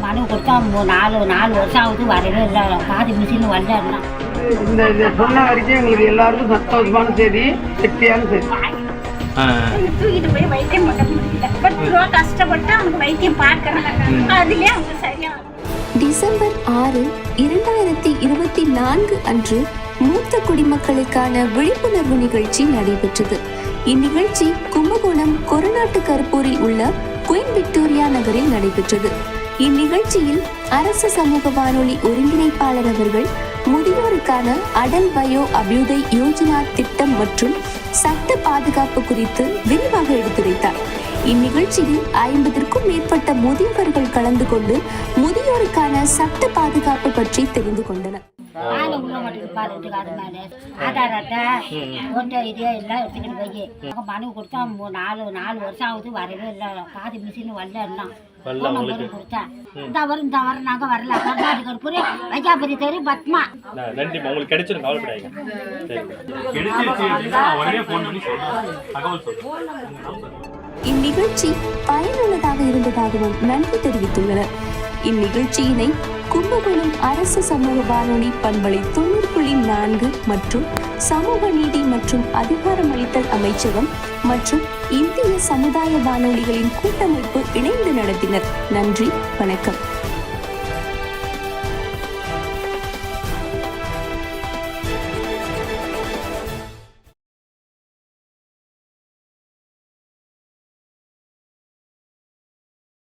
மனு கொடுத்தா மூ- நாலு நாலு வருஷம் ஆகுது வரவே இல்லை. பாதி மிஷின் வரல இந்த இதை சொன்ன வரைக்கும் எங்களுக்கு எல்லாருக்கும் சந்தோஷமான செய்தி திருப்தியான செய்தி. தூக்கிட்டு போய் வைத்தியம் பண்ண முடியல. பத்து ரூபா கஷ்டப்பட்டு அவனுக்கு வைத்தியம் பார்க்கறாங்க. அதுலயே அவங்க சரியா டிசம்பர் ஆறு இரண்டாயிரத்தி இருபத்தி நான்கு அன்று மூத்த குடிமக்களுக்கான விழிப்புணர்வு நிகழ்ச்சி நடைபெற்றது. இந்நிகழ்ச்சி கும்பகோணம் கொரநாட்டு கருப்பூரில் உள்ள குயின் விக்டோரியா நகரில் நடைபெற்றது. இந்நிகழ்ச்சியில் அரசு சமூக வானொலி ஒருங்கிணைப்பாளர் அவர்கள் முதியோருக்கான அடல் வயோ அபியுதய் யோஜனா திட்டம் மற்றும் சட்ட பாதுகாப்பு குறித்து விரிவாக எடுத்துரைத்தார். இந்நிகழ்ச்சியில் ஐம்பதற்கும் மேற்பட்ட முதியவர்கள் கலந்து கொண்டு முதியோருக்கான சட்ட பாதுகாப்பு பற்றி தெரிந்து கொண்டனர். பால் உள்ள பால் வீட்டுக்கு அது மேலே ஆதார் அட்டை ஓட்டை இதே எல்லாம் எடுத்துக்கிட்டு போய். மனு கொடுத்தா நாலு நாலு வருஷம் ஆகுது வரவே இல்லை. பாதி மிஷின் வரல எல்லாம் இந்த வரும் இந்த வரும் நாங்கள் வரல. கர்நாடக கருப்பூர் வைஜாபுரி தெரு பத்மா. ந- நன்றிம்மா. உங்களுக்கு சொல்றேன். இந்நிகழ்ச்சி பயனுள்ளதாக இருந்ததாகவும் நன்றி தெரிவித்துள்ளனர். இந்நிகழ்ச்சியினை அரசு சமூக வானொலி பண்பலை தொண்ணூறு புள்ளி நான்கு மற்றும் சமூக நீதி மற்றும் அதிகாரமளித்தல் அமைச்சகம் மற்றும் இந்திய சமுதாய வானொலிகளின் கூட்டமைப்பு இணைந்து நடத்தினர். நன்றி வணக்கம்.